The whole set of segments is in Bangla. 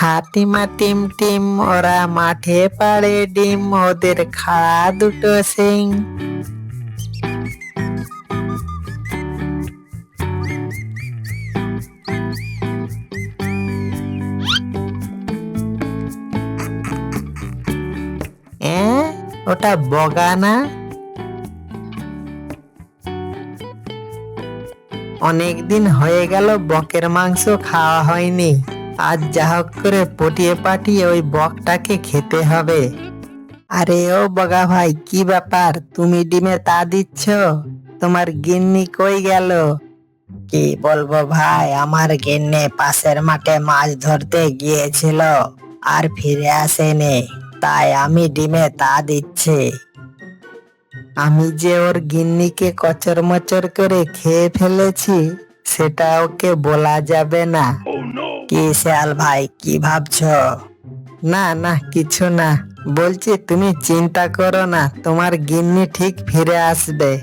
হাতিমা টিম টিম ওরা মাঠে পাড়ে ডিম, ওদের খাড়া দুটো সিং। ওটা বগা না? অনেক দিন হয়ে গেল, বকের মাংস খাওয়া হয়নি। আজ যা হোক করে পটিয়ে পাটিয়ে ওই বকটাকে খেতে হবে। আরে ও বগা ভাই, কি ব্যাপার? তুমি ডিমে তা দিচ্ছ? তোমার গিন্নি কই গেল? কি বলব ভাই, আমার গিন্নি পাশের মাঠে মাছ ধরতে গিয়েছিল আর ফিরে আসেনি, তাই আমি ডিমে তা দিচ্ছি। আমি যে ওর গিন্নিকে কচর মচর করে খেয়ে ফেলেছি, সেটা ওকে বলা যাবে না। কি শিয়াল ভাই, কি ভাবছ? না না, কিছু না। বলছি, তুমি চিন্তা করো না, তোমার গিন্নি ঠিক ফিরে আসবে।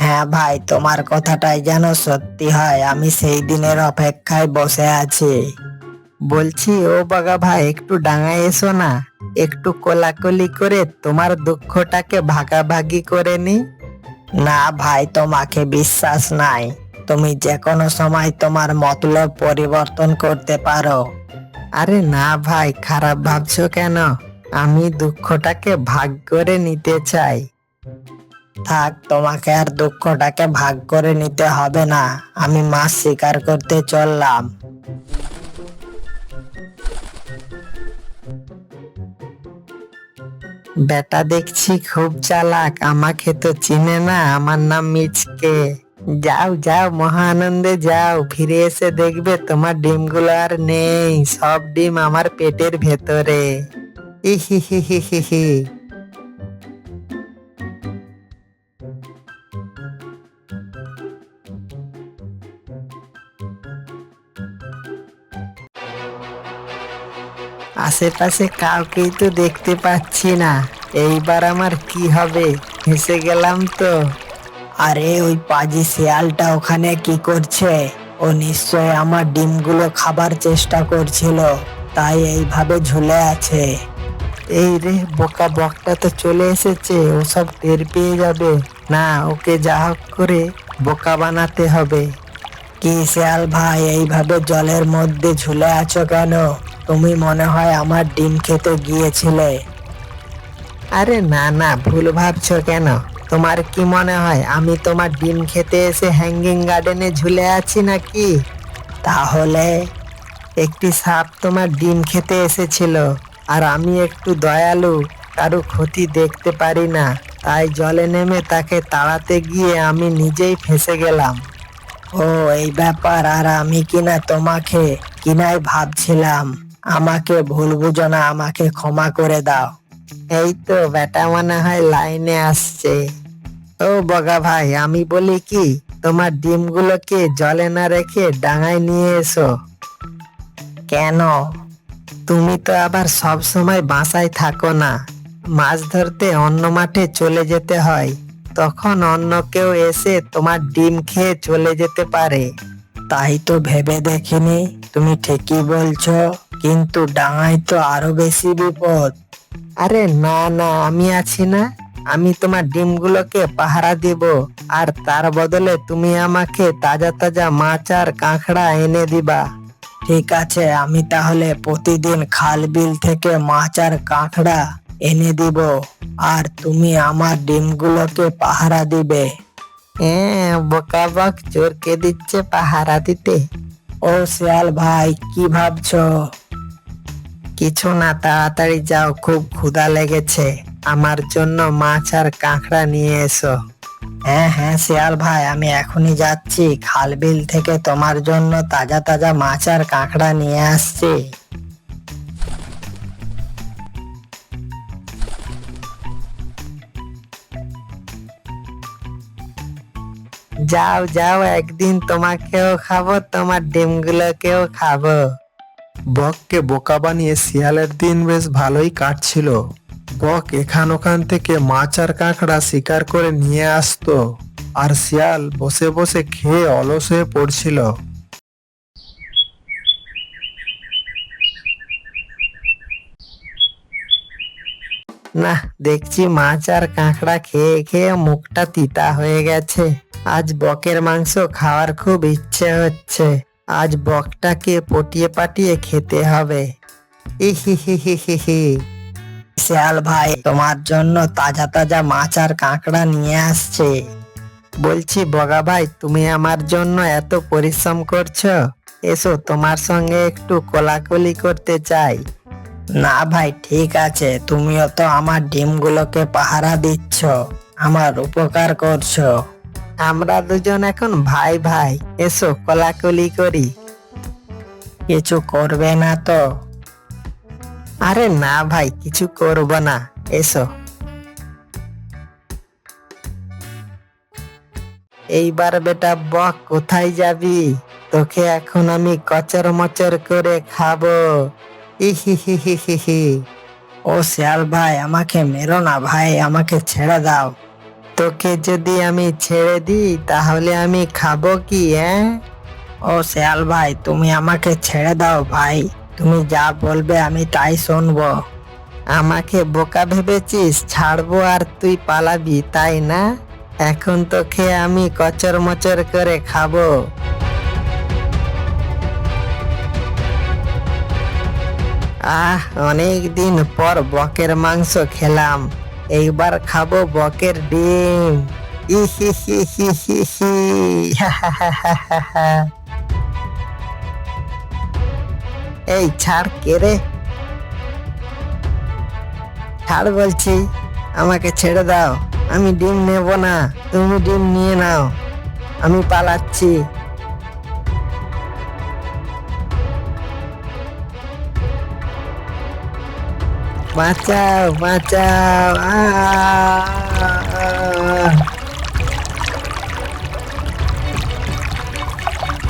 হ্যাঁ ভাই, তোমার কথাটাই যেন সত্যি হয়, আমি সেই দিনের অপেক্ষায় বসে আছি। বলছি, ও বাগা ভাই, একটু ডাঙায় এসো না। একটু কোলাকুলি করে তোমার দুঃখটাকে ভাগাভাগি করে নি। না ভাই, তোমাকে বিশ্বাস নাই। তুমি যে কোনো সময় তোমার মতলব পরিবর্তন করতে পারো। আরে না ভাই, খারাপ ভাবছ কেন? আমি দুঃখটাকে ভাগ করে নিতে চাই। থাক, তোমাকে আর দুঃখটাকে ভাগ করে নিতে হবে না। আমি মাছ শিকার করতে চললাম। বেটা দেখছি খুব চালাক, আমাকে তো চিনে না। আমার নাম মিচকে। যাও যাও, মহানন্দে যাও, ফিরে এসে দেখবে তোমার ডিমগুলো আর নেই, সব ডিম আমার পেটের ভেতরে। আশেপাশে কাউকেই তো দেখতে পাচ্ছি না, এইবার আমার কি হবে? হেসে গেলাম তো। আরে ওই পাজি শিয়ালটা ওখানে কি করছে? ও নিশ্চয় আমার ডিমগুলো খাবার চেষ্টা করছিল, তাই এইভাবে ঝুলে আছে। এই রে, বোকা বকটা তো চলে এসেছে ও সব টের পেয়ে যাবে। না, ওকে যা হোক করে বোকা বানাতে হবে। কি শিয়াল ভাই, এইভাবে জলের মধ্যে ঝুলে আছো কেন? তুমি মনে হয় আমার ডিম খেতে গিয়েছিলে। আরে না না, ভুল ভাবছ কেন? তোমার কি মনে হয়, আমি তোমার ডিম খেতে এসে হ্যাঙ্গিং গার্ডেনে ঝুলে আছি নাকি? তাহলে একটি সাপ তোমার ডিম খেতে এসেছিল, আর আমি একটু দয়ালু, কারও ক্ষতি দেখতে পারি না। তাই জলে নেমে তাকে তাড়াতে গিয়ে আমি নিজেই ফেসে গেলাম। ও, এই ব্যাপার আর আমি কিনা তোমাকে, কিনাই ভাবছিলাম। আমাকে ভুল বুঝো না, আমাকে ক্ষমা করে দাও। এই তো বেটা মনে হয় লাইনে আসছে। ও বগা ভাই, আমি বলি কি, তোমার ডিমগুলোকে জলে না রেখে ডাঙায় নিয়ে এসো। কেন? তুমি তো আবার সব সময় বাসায় থাকো না। মাছ ধরতে অন্য মাঠে চলে যেতে হয়। তখন অন্য কেউ এসে তোমার ডিম খেয়ে চলে যেতে পারে। তাই তো ভেবে দেখিনি, তুমি ঠিকই বলছো, কিন্তু ডাঙায় তো আরও বেশি বিপদ। আরে না না, আমি আছি না। আমি তোমার ডিমগুলোকে পাহারা দিব, আর তার বদলে তুমি আমাকে তাজা তাজা মাছ আর কাঁকড়া এনে দিবা। ঠিক আছে, আমি তাহলে প্রতিদিন খাল বিল থেকে মাছ আর কাঁকড়া এনে দিব, আর তুমি আমার ডিমগুলোকে পাহারা দিবে। হ্যাঁ বোকা বক চোরকে দিচ্ছে পাহারা দিতে। ও শিয়াল ভাই, কি ভাবছ? কিছু না তাড়াতাড়ি যাও, খুব ক্ষুধা লেগেছে। আমার জন্য মাছ আর কাঁকড়া নিয়ে এসো। হ্যাঁ হ্যাঁ শিয়াল ভাই, আমি এখনই যাচ্ছি। খাল বিল থেকে তোমার জন্য তাজা তাজা মাছ আর কাঁকড়া নিয়ে আসছি। যাও যাও, একদিন তোমাকেও খাব, তোমার ডিমগুলোকেও খাব। বককে বোকা বানিয়ে শিয়ালের দিন বেশ ভালোই কাটছিল। বক এখান ওখান থেকে মাছ আর কাঁকড়া শিকার করে নিয়ে আসতো আর শিয়াল বসে বসে খেয়ে অলস হয়ে পড়ছিল। না দেখছি মাছ আর কাঁকড়া খেয়ে খেয়ে মুখটা তিতা হয়ে গেছে। আজ বকের মাংস খাওয়ার খুব ইচ্ছে হচ্ছে। আজ বকটাকে পটিয়ে পাটিয়ে খেতে হবে। শিয়াল ভাই, তোমার জন্য তাজা তাজা মাছ আর কাঁকড়া নিয়ে আসছে। বলছি, বগা ভাই, তুমি আমার জন্য এত পরিশ্রম করছ? এসো, তোমার সঙ্গে একটু কোলাকুলি করতে চাই। না ভাই, ঠিক আছে, তুমিও তো আমার ডিমগুলোকে পাহারা দিচ্ছ, আমার উপকার করছ। আমরা দুজন এখন ভাই ভাই, এসো কোলাকুলি করি। কিছু করবে না তো? আরে না ভাই, কিছু করব না, এসো। এইবার বেটা বক, কোথায় যাবি? তোকে এখন আমি কচর মচর করে খাব। ও শিয়াল ভাই, আমাকে মেরো না ভাই, আমাকে ছেড়ে দাও। তোকে যদি আমি ছেড়ে দিই, তাহলে আমি খাব কি হ্যাঁ? ও শিয়াল ভাই, তুমি আমাকে ছেড়ে দাও ভাই। তুমি যা বলবে আমি তাই শুনব। আমাকে বোকা ভেবেছিস, ছাড়বো আর তুই পালাবি, তাই না? এখন তোকে আমি কচর মচর করে খাব। আহ, অনেক দিন পর বকের মাংস খেলাম। এইবার খাব বকের ডিম। ইহিহিহিহিহি। এই ছাড় কে রে? ছাড় বলছি, আমাকে ছেড়ে দাও। আমি ডিম নেব না, তুমি ডিম নিয়ে নাও। আমি পালাচ্ছি। বাঁচাও বাঁচাও আহ!